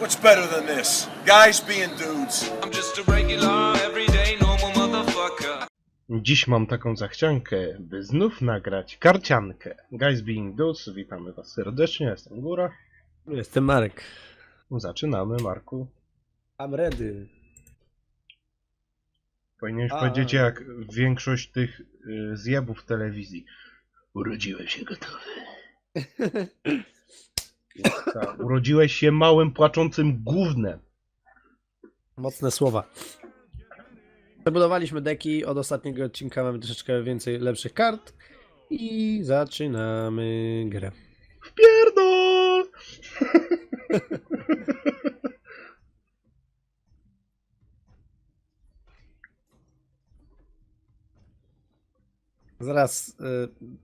What's better than this? Guys being dudes. I'm just a regular, everyday, normal motherfucker. Dziś mam taką zachciankę, by znów nagrać karciankę. Guys Being Dudes, witamy was serdecznie, jestem Góra. Jestem Marek. Zaczynamy, Marku. I'm ready. Powinieneś A. powiedzieć jak większość tych y, zjebów w telewizji. Urodziłem się gotowy. Urodziłeś się małym, płaczącym gównem. Mocne słowa. Przebudowaliśmy deki. Od ostatniego odcinka mamy troszeczkę więcej lepszych kart. I zaczynamy grę. Pierdol! Zaraz y,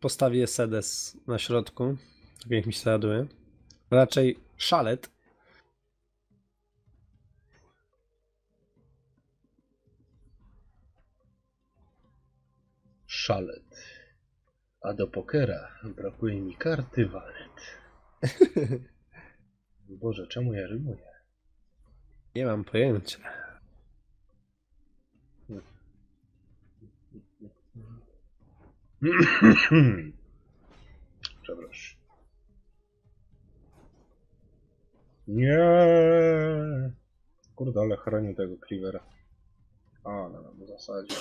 postawię sedes na środku. Tak jak mi się zaduje. Raczej szalet. Szalet. A do pokera brakuje mi karty walet. Boże, czemu ja rymuję? Nie mam pojęcia. Przepraszam. Nie. Kurde, ale chronił tego Cleavera. A, no, no, w zasadzie.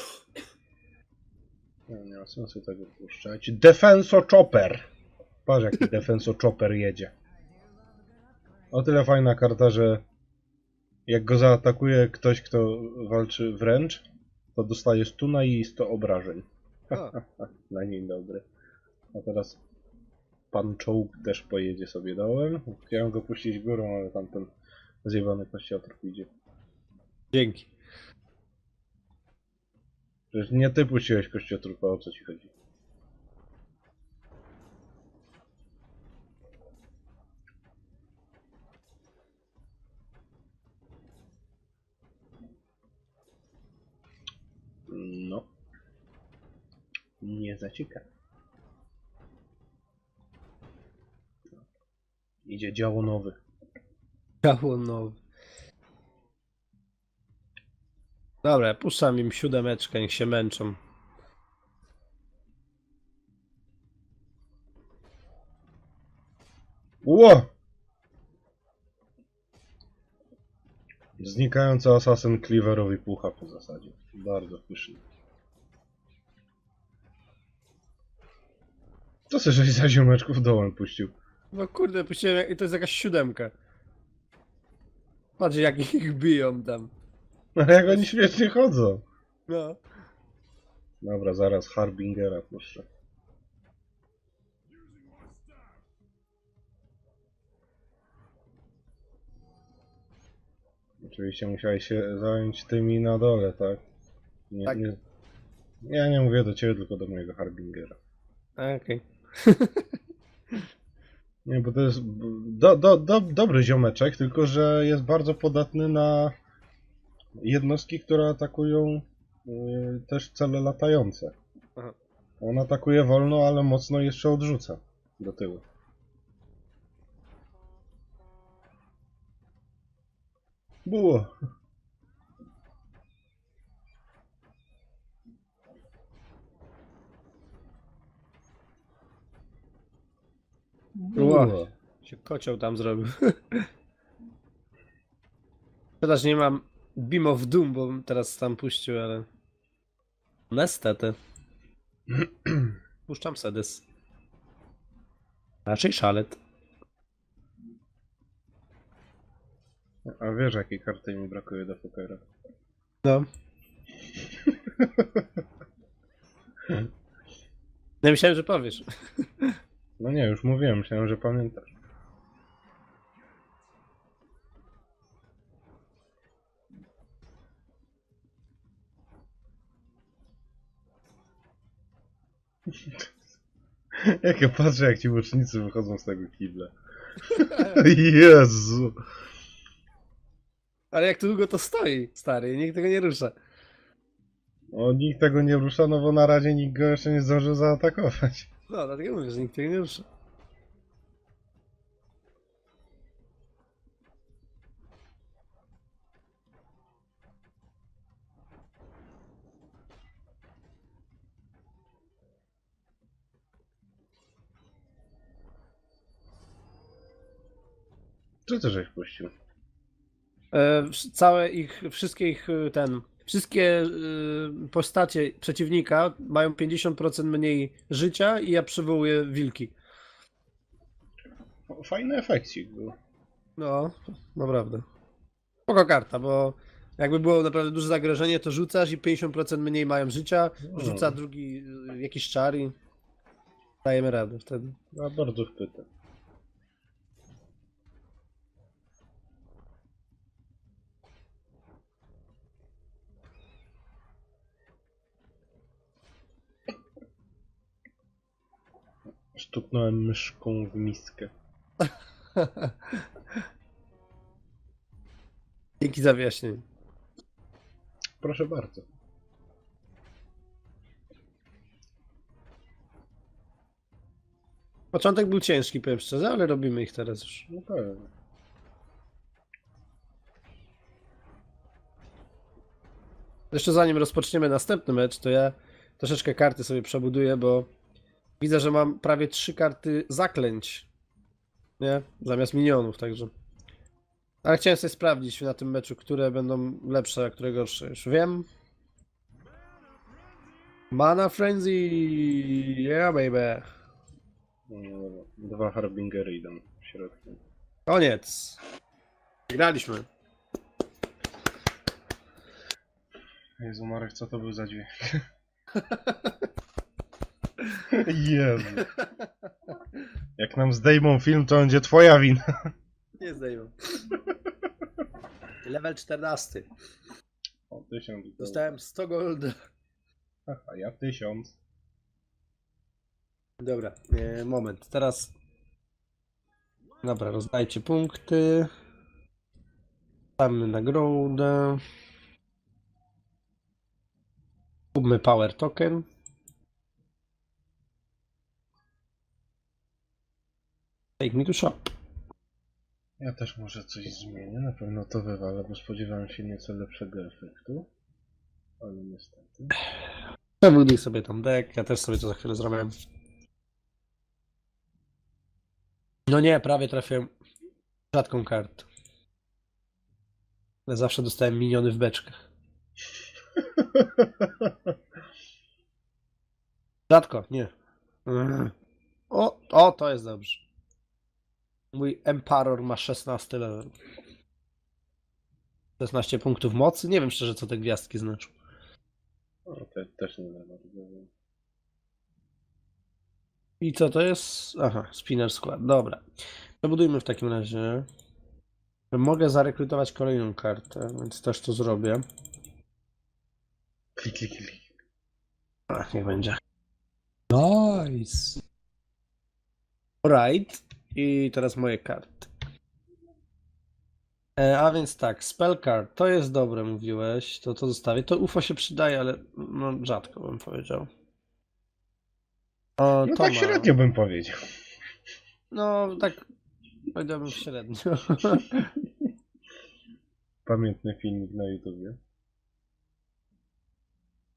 Nie, nie ma sensu tego puszczać. Defenso Chopper! Patrz jaki Defenso Chopper jedzie. O tyle fajna karta, że jak go zaatakuje ktoś, kto walczy wręcz, to dostaje stuna i 100 obrażeń. Na dzień dobry. A teraz pan czołg też pojedzie sobie dołem. Chciałem go puścić górą, ale tamten zjebany kościotrup idzie. dzięki. Przecież nie ty puściłeś kościotrupa, o co ci chodzi? No. Nie za Idzie działo nowy. Ciało nowe. Dobra, puszczam im siódemeczkę, niech się męczą. Ło! Znikający asasyn Cleaverowi pucha po zasadzie. Bardzo pyszny. Co sobie żeś za ziomeczków dołem puścił? No kurde, puściłem, to jest jakaś siódemka. Patrz jak ich biją tam. Ale jak oni śmiesznie chodzą. No. Dobra, zaraz Harbingera puszczę. Oczywiście musiałeś się zająć tymi na dole, tak? Nie, Tak. Nie, ja nie mówię do ciebie, tylko do mojego Harbingera. Okej. Nie, bo to jest do, do, do, dobry ziomeczek, tylko że jest bardzo podatny na jednostki, które atakują y, też cele latające. Aha. On atakuje wolno, ale mocno jeszcze odrzuca do tyłu. Było. Było. Się kocioł tam zrobił. Szkoda, że nie mam Beam of Doom, bo bym teraz tam puścił, ale... Niestety. Puszczam sedes. Raczej szalet. A wiesz, jakiej karty mi brakuje do pokera? No. Ja myślałem, że powiesz. No nie, już mówiłem, myślałem, że pamiętasz. Jak ja patrzę, jak ci łucznicy wychodzą z tego kibla. Jezu! Ale jak to długo to stoi, stary, nikt tego nie rusza. O, nikt tego nie rusza, no bo na razie nikt go jeszcze nie zdążył zaatakować. No, dlatego mówię, że nikt nie rusza. Czy też ich puścił? E, całe ich, wszystkie ich, y, ten, wszystkie y, postacie przeciwnika mają 50% mniej życia i ja przywołuję wilki. Fajny efekcik był. No, naprawdę. Spoko karta, bo jakby było naprawdę duże zagrożenie, to rzucasz i 50% mniej mają życia, rzuca drugi jakiś czar i dajemy radę wtedy. A bardzo wpyta. Stuknąłem myszką w miskę. Dzięki za wyjaśnienie. Proszę bardzo. Początek był ciężki, powiem szczerze, ale robimy ich teraz już. No pewnie. Jeszcze zanim rozpoczniemy następny mecz, to ja troszeczkę karty sobie przebuduję, bo widzę, że mam prawie trzy karty zaklęć. Nie? Zamiast minionów, także. Ale chciałem sobie sprawdzić na tym meczu, które będą lepsze, a które gorsze. Już wiem. Mana Frenzy! Yeah, baby! No, dobra. Dwa harbingery idą w środku. Koniec! Graliśmy. Jezu Marek, co to był za dźwięk? Jezu. Jak nam zdejmą film, to będzie twoja wina. Nie zdejmę. Level 14. O, tysiąc. Dostałem 100 gold. A ja tysiąc. Dobra, e, moment. Teraz. Dobra, rozdajcie punkty. Damy nagrodę. Kupmy power token. Take me to shop. Ja też może coś zmienię, na pewno to wywalę, bo spodziewałem się nieco lepszego efektu. Ale niestety. Przebuduj sobie tam deck, ja też sobie to za chwilę zrobię. No nie, prawie trafiłem rzadką kartę. Ale zawsze dostałem miniony w beczkach. Rzadko, nie. Mm. O, o, to jest dobrze. Mój Emperor ma 16 level. 16 punktów mocy. Nie wiem szczerze, co te gwiazdki znaczą. O, te, też nie wiem. I co to jest? Aha, spinner skład. Dobra. Przebudujmy w takim razie. Mogę zarekrutować kolejną kartę, więc też to zrobię. Klik, klik, klik. Ach, niech będzie. Nice. Alright. I teraz moje karty. E, a więc tak, spell card, to jest dobre, mówiłeś, to to zostawię. To UFO się przydaje, ale no, rzadko bym powiedział. O, No to tak średnio bym powiedział. No, tak powiedziałbym średnio. Pamiętny filmik na YouTubie.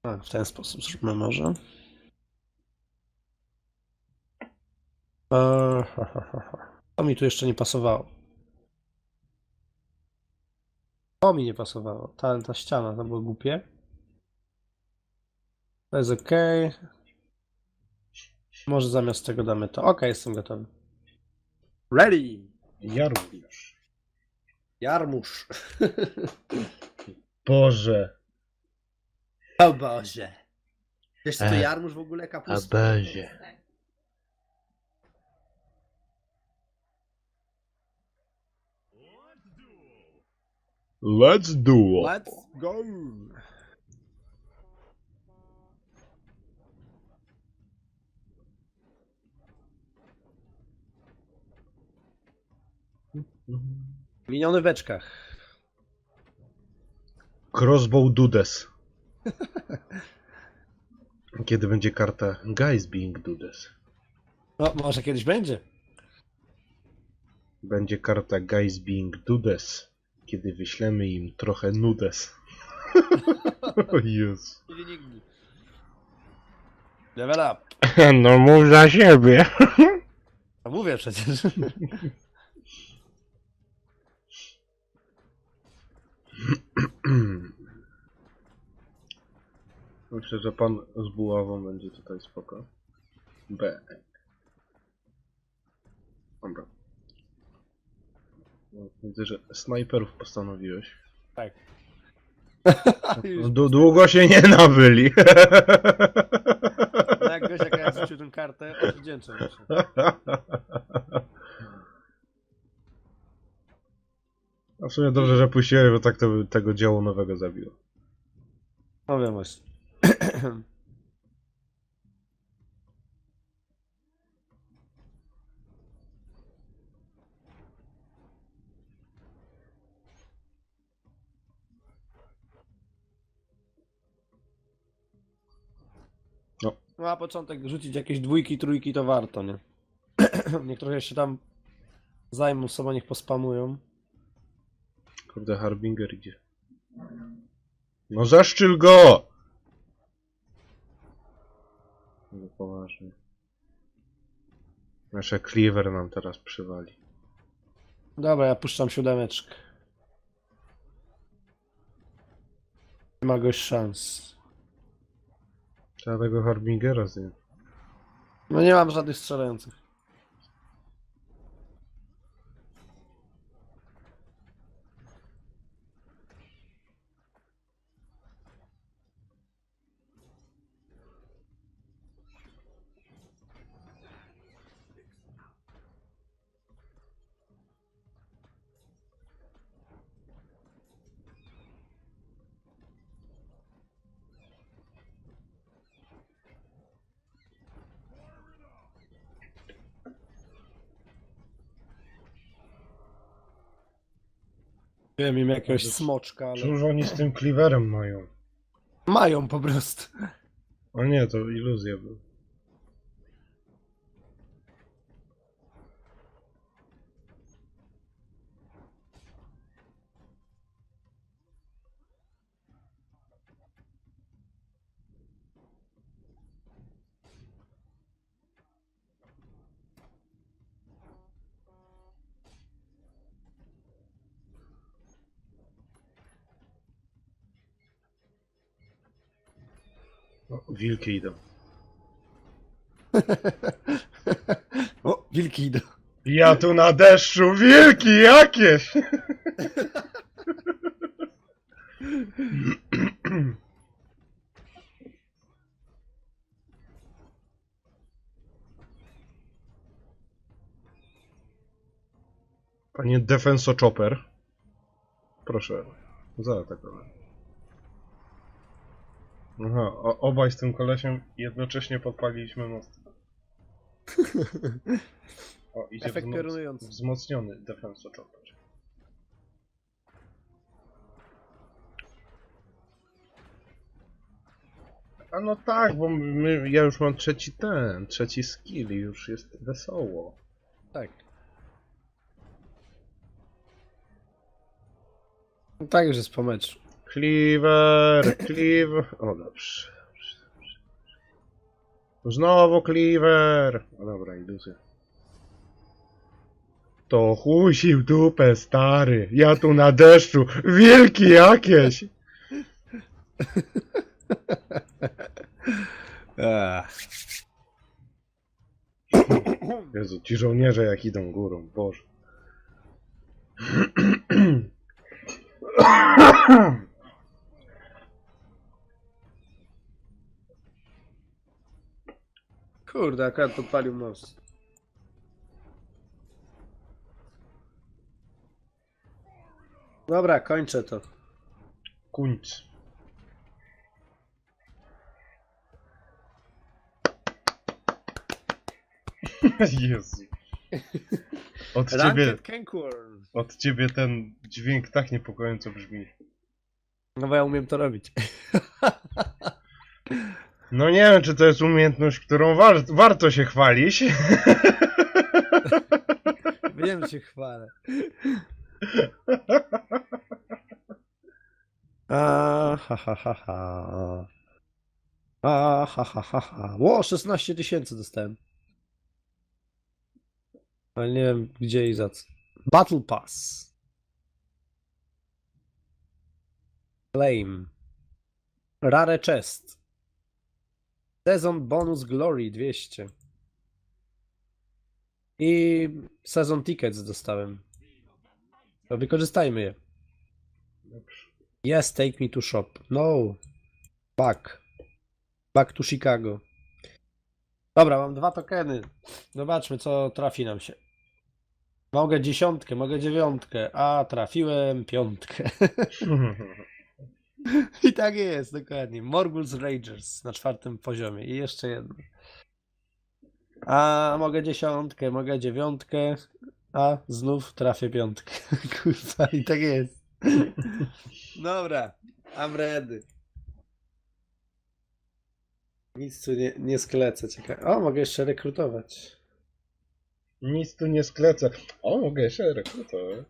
A, w ten sposób zróbmy może. Eee, ha, ha, ha, ha. To mi tu jeszcze nie pasowało. To mi nie pasowało. Ta, ta ściana to było głupie. To jest ok. Może zamiast tego damy to. Ok, jestem gotowy. Ready! Ja również. Jarmusz. Boże. O Boże. Wiesz co to jarmusz w ogóle kapusta? Boże. Let's do Let's go! Miniony w beczkach. Crossbow Dudes. Kiedy będzie karta Guys Being Dudes? No, może kiedyś będzie. Będzie karta Guys Being Dudes kiedy wyślemy im trochę nudes. Jezu. Level up. No mów za siebie. A mówię przecież. Myślę, że pan z buławą będzie tutaj spoko. B. Dobra. No, Widzę, że snajperów postanowiłeś. Tak. D- długo się nie nabyli. No jak goś, jak ja rzucił tę kartę, odwdzięczę mu się. A w sumie dobrze, że puściłem, bo tak to by tego działu nowego zabiło. No wiem właśnie. No. No a początek rzucić jakieś dwójki, trójki to warto, nie? Niech trochę się tam zajmą sobą, niech pospamują. Kurde, Harbinger idzie. No zaszczyl go! No poważnie. Nasze Cleaver nam teraz przywali. Dobra, ja puszczam siódemeczkę. Nie ma goś szans. Trzeba tego Harbingera zdjąć. No nie mam żadnych strzelających. Wiem im jakiegoś smoczka, ale... Cóż oni z tym Cleaverem mają? Mają po prostu. O nie, to iluzja była. Wilki idą. O, wilki idą. Ja tu na deszczu, wilki jakieś! Panie Defenso Chopper. Proszę, zaatakować. Aha, o, obaj z tym kolesiem jednocześnie podpaliliśmy most. O, idzie Efekt wzmoc- piorunujący. wzmocniony Defenso Chopper. A no tak, bo my, ja już mam trzeci ten, trzeci skill i już jest wesoło. Tak. No tak już jest po meczu. Cleaver, Cleaver. O dobrze. dobrze, dobrze. Znowu Cleaver. O dobra, iluzja. To w dupę, stary. Ja tu na deszczu. Wielki jakieś. Jezu, ci żołnierze jak idą górą, Boże. Kurde, akurat podpalił most. Dobra, kończę to. Kuńc. Jezu. Od ciebie, od ciebie ten dźwięk tak niepokojąco brzmi. No bo ja umiem to robić. No nie wiem, czy to jest umiejętność, którą war warto się chwalić. Wiem, że się chwalę. A, ha, ha, ha, ha. A, ha, ha, ha, ha. Ło, 16 tysięcy dostałem. Ale nie wiem, gdzie i za co. Battle Pass. Claim. Rare Chest. Sezon bonus Glory 200. I sezon tickets dostałem. To wykorzystajmy je. Yes, take me to shop. No. Back. Back to Chicago. Dobra, mam dwa tokeny. Zobaczmy, co trafi nam się. Mogę dziesiątkę, mogę dziewiątkę, a trafiłem piątkę. I tak jest, dokładnie. Morgul's Rangers na czwartym poziomie. I jeszcze jedno. A mogę dziesiątkę, mogę dziewiątkę, a znów trafię piątkę. Kurwa, i tak jest. Dobra, I'm ready. Nic tu nie, nie sklecę, ciekawe. O, mogę jeszcze rekrutować. Nic tu nie sklecę. O, mogę jeszcze rekrutować.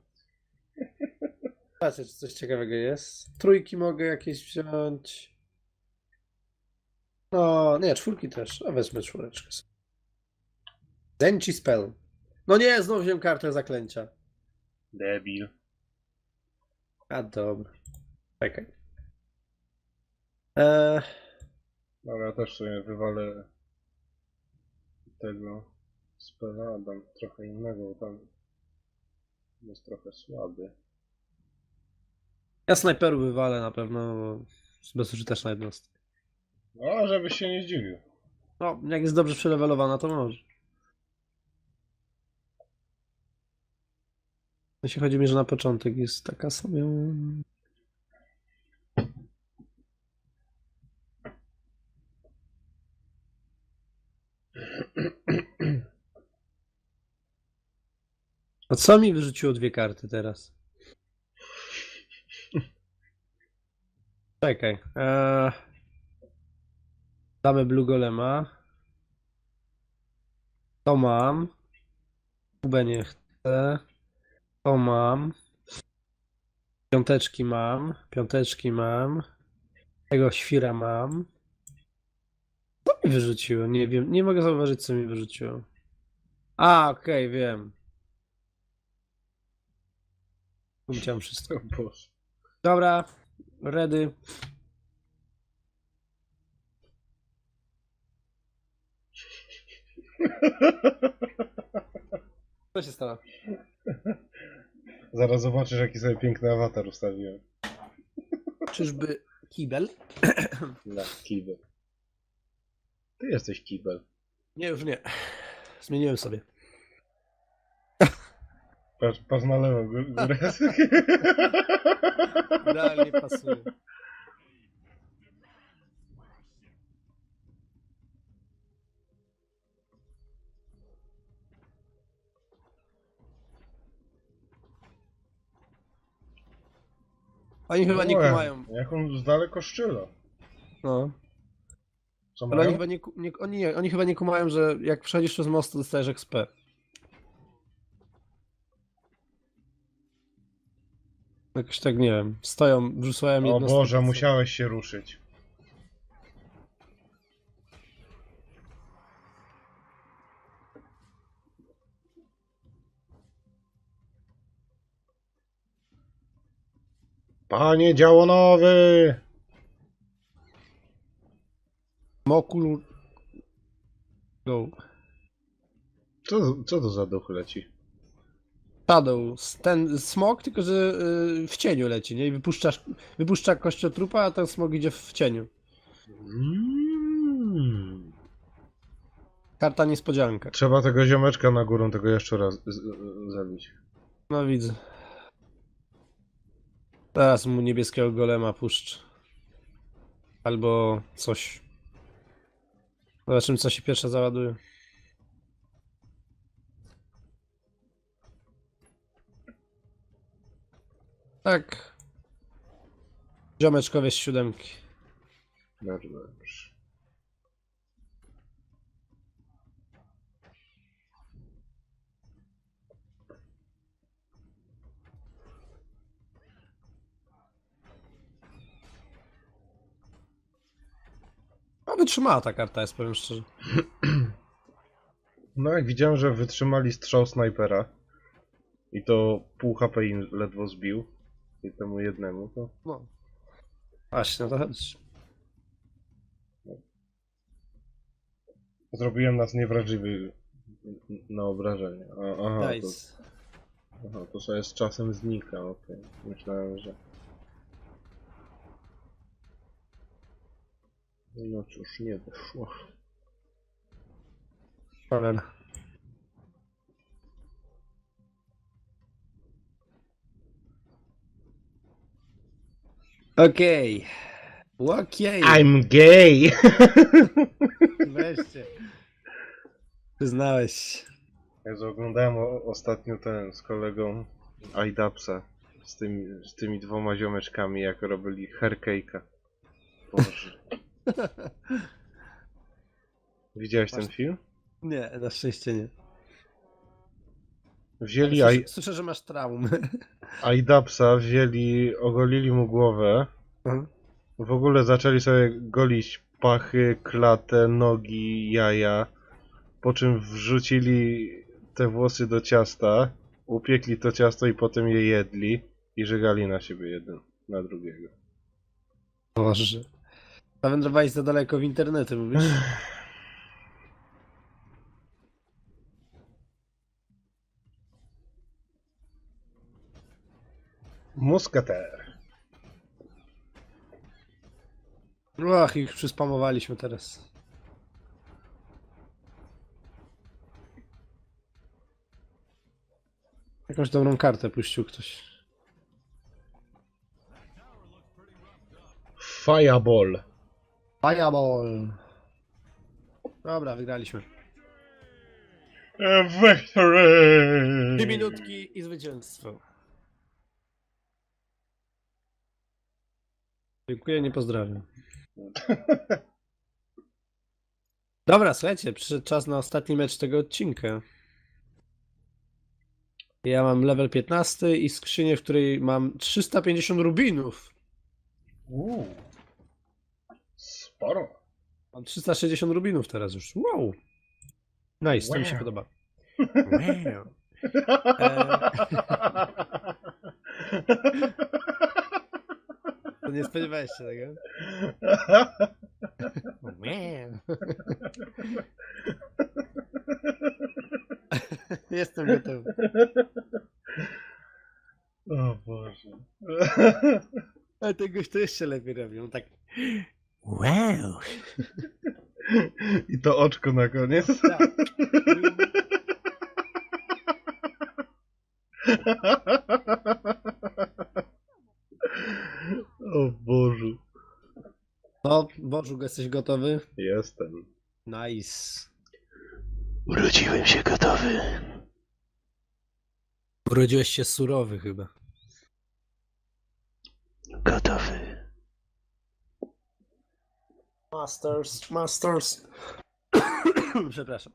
Patrzę, czy coś ciekawego jest. Trójki mogę jakieś wziąć. No, nie, czwórki też. A wezmę czwóreczkę. Denci Spell. No nie, znowu wziąłem kartę zaklęcia. Debil. A dobra. Czekaj. Eee, Dobra, ja też sobie wywalę tego spela, dam trochę innego, bo tam jest trochę słaby. Ja snajperu wywalę na pewno, bo jest bezużyteczna jednostka. No, żebyś się nie zdziwił. No, jak jest dobrze przelewelowana, to może. Jeśli chodzi mi, że na początek jest taka sobie. A co mi wyrzuciło dwie karty teraz? Czekaj. Eee... Damy Blue Golema. To mam. Kubę nie chcę. To mam. Piąteczki mam. Piąteczki mam. Tego świra mam. Co mi wyrzuciło? Nie wiem. Nie mogę zauważyć, co mi wyrzuciło. A, okej, wiem. Widziałem wszystko. Dobra, ready. Co się stało? Zaraz zobaczysz, jaki sobie piękny awatar ustawiłem. Czyżby kibel? Na kibel. Ty jesteś kibel. Nie, już nie. Zmieniłem sobie. Patrz, patrz na lewo, gó- górę. Idealnie pasuje. Oni chyba nie Ue, kumają. Jak on z daleko szczyla. No. Co Ale oni chyba nie, ku- nie, oni, oni chyba nie kumają, że jak przechodzisz przez most, to dostajesz XP. Jakoś tak, nie wiem. Stoją, wrzucają O jednostki. Boże, musiałeś się ruszyć. Panie działonowy! Mokul... Go. Co, co to za duch leci? Shadows. Ten smok, tylko że y, w cieniu leci, nie? I wypuszczasz, wypuszcza kościotrupa, a ten smok idzie w cieniu. Mm. Karta niespodzianka. Trzeba tego ziomeczka na górę, tego jeszcze raz zabić. No widzę. Teraz mu niebieskiego golema puszczę. Albo coś. Zobaczymy, co się pierwsze załaduje. Tak. Ziomeczkowie z siódemki. Dobrze, dobrze. A wytrzymała ta karta, jest powiem szczerze. No jak widziałem, że wytrzymali strzał snajpera i to pół HP im ledwo zbił i temu jednemu, to No. Właśnie, no to chodź. Zrobiłem nas niewrażliwy na obrażenia. A, aha, to, Nice. aha, to sobie z czasem znika, okej. Myślałem, że... No cóż, nie wyszło. Cholera. Okej. Okej. I'm gay! Weźcie. Przyznałeś. Ja oglądałem o, ostatnio ten z kolegą Aidapsa z tymi, z tymi dwoma ziomeczkami, jak robili haircake'a. Boże. Widziałeś ten film? Nie, na szczęście nie. Wzięli Słyszę, Ai- słyszę że masz traumy. Aidapsa, wzięli, ogolili mu głowę. Mhm. W ogóle zaczęli sobie golić pachy, klatę, nogi, jaja. Po czym wrzucili te włosy do ciasta, upiekli to ciasto i potem je jedli i żegali na siebie jeden na drugiego. Boże. Zawędrowałeś za daleko w internety, mówisz? Muskater. Ach, ich przyspamowaliśmy teraz. Jakąś dobrą kartę puścił ktoś. Fireball. Fireball. Dobra, wygraliśmy. Victory! Dwie minutki i zwycięstwo. Dziękuję, nie pozdrawiam. Dobra, słuchajcie, przyszedł czas na ostatni mecz tego odcinka. Ja mam level 15 i skrzynię, w której mam 350 rubinów. Uuu. Sporo. Mam 360 rubinów teraz już. Wow. Nice, to mi się Wow. podoba. Wow. To nie spodziewałeś się tego? Wow. Jestem gotowy. o Boże. Ale ten gość to jeszcze lepiej robi. On tak. Wow. I to oczko na koniec. Tak. o Boże. Bożu, jesteś gotowy? Jestem. Nice. Urodziłem się gotowy. Urodziłeś się surowy chyba. Gotowy. Masters, Masters. Przepraszam.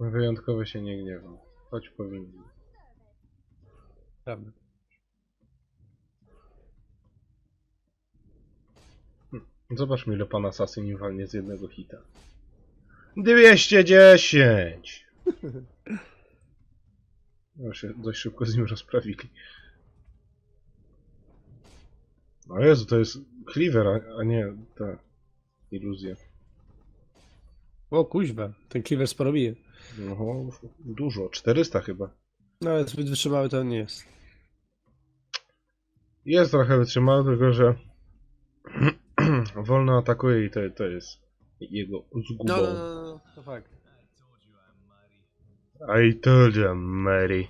Wyjątkowo się nie gniewam. Choć powinien. Prawda. Zobaczmy ile pan Assassin walnie z jednego hita. 210! No się dość szybko z nim rozprawili. O Jezu, to jest Cleaver, a, a nie ta iluzja. O kuźba, ten Cleaver sporo bije. No, dużo, 400 chyba. No ale zbyt wytrzymały to nie jest. Jest trochę wytrzymały, tylko że wolno atakuje i to, to jest jego zgubą. No, no, no, no, to fakt. I told you, Mary.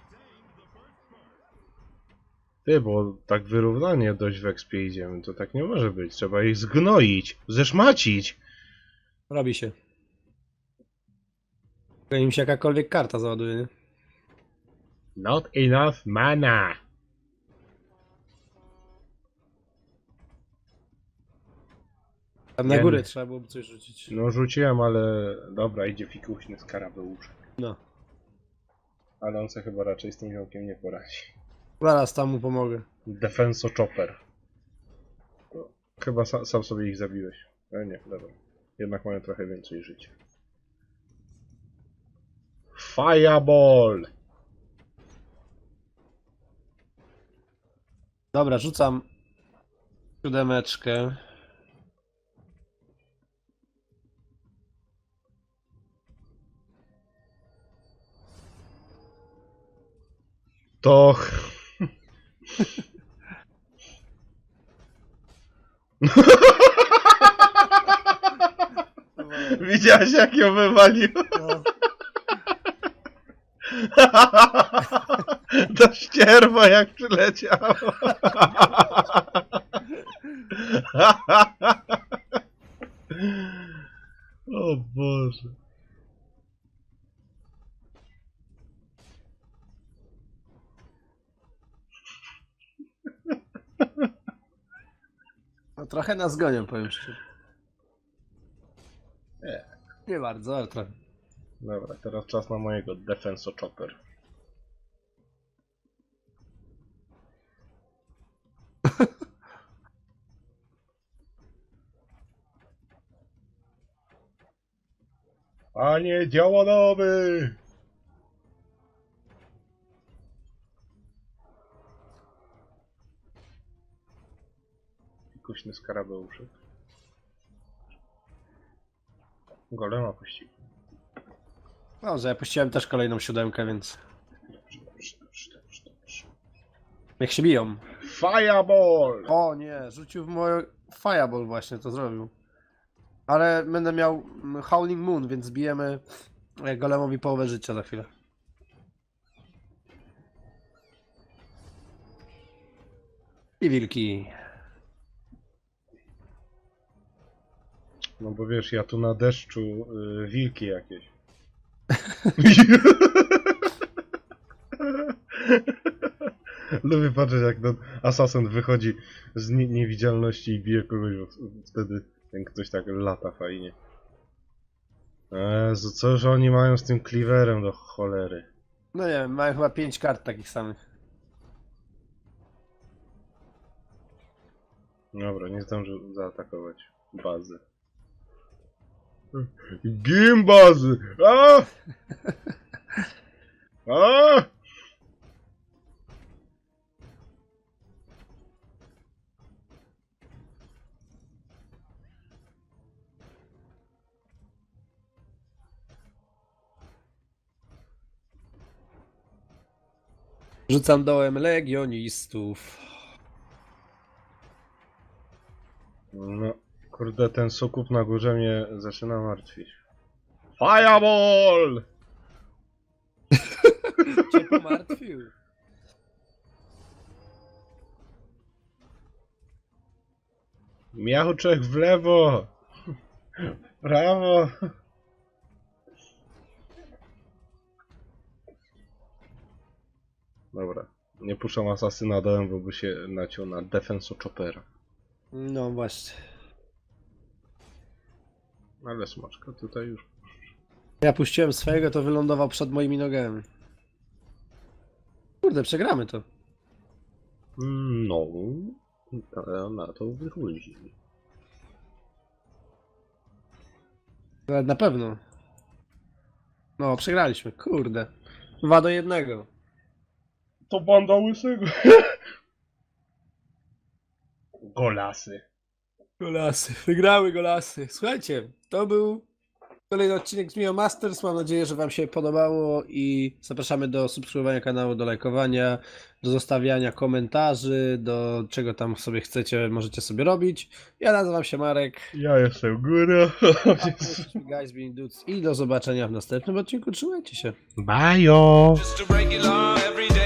Ty, bo tak wyrównanie dość w ekspie idziemy, to tak nie może być. Trzeba ich zgnoić, zeszmacić. Robi się. Tylko im się jakakolwiek karta załaduje, nie? Not enough mana. Tam na górę trzeba byłoby coś rzucić. No rzuciłem, ale dobra, idzie fikuśny skarabeuszek. No. Ale on se chyba raczej z tym ziomkiem nie poradzi. Zaraz tam mu pomogę. Defenso Chopper. Chyba sa, sam sobie ich zabiłeś. Ale nie, dobra. Jednak mają trochę więcej życia. Fireball! Dobra, rzucam siódemeczkę. To... Widziałeś jak ją wywalił? To ścierwo jak przyleciało. O Boże. No, trochę nas gonią, powiem szczerze. Nie. Nie bardzo, ale trochę. Dobra, teraz czas na mojego Defenso Chopper. Panie działanowy! Kuśny skarabeuszy. Golema puścił. Dobrze, ja puściłem też kolejną siódemkę, więc Dobrze, dobrze, dobrze, dobrze, dobrze. niech się biją. Fireball! O nie, rzucił w moją Fireball właśnie, to zrobił. Ale będę miał mm, Howling Moon, więc bijemy e, golemowi połowę życia za chwilę. I wilki. No bo wiesz, ja tu na deszczu y, wilki jakieś. Lubię patrzeć jak ten asasyn wychodzi z nie niewidzialności i bije kogoś, bo wtedy ten ktoś tak lata fajnie. Jezu, co że oni mają z tym cleaverem do cholery. No nie wiem, mają chyba 5 kart takich samych. Dobra, nie zdążył zaatakować bazy. Gimbazy! A! A! Rzucam dołem legionistów. No, kurde, ten sukup na górze mnie zaczyna martwić. Fireball! Cię pomartwił. Miałczek w lewo! Prawo! Dobra, nie puszczam asasyna dołem, bo by się naciął na defensu choppera. No właśnie. Ale smaczka tutaj już. Ja puściłem swojego, to wylądował przed moimi nogami. Kurde, przegramy to. No, na to wychodzi. Ale Na pewno. No, przegraliśmy, kurde. Dwa do jednego. To banda łysego. Golasy. Golasy, wygrały golasy. Słuchajcie, to był kolejny odcinek z Mio Masters. Mam nadzieję, że Wam się podobało i zapraszamy do subskrybowania kanału, do lajkowania, do zostawiania komentarzy, do czego tam sobie chcecie, możecie sobie robić. Ja nazywam się Marek. Ja jestem góra. Guys Being Dudes i do zobaczenia w następnym odcinku. Trzymajcie się. Everyday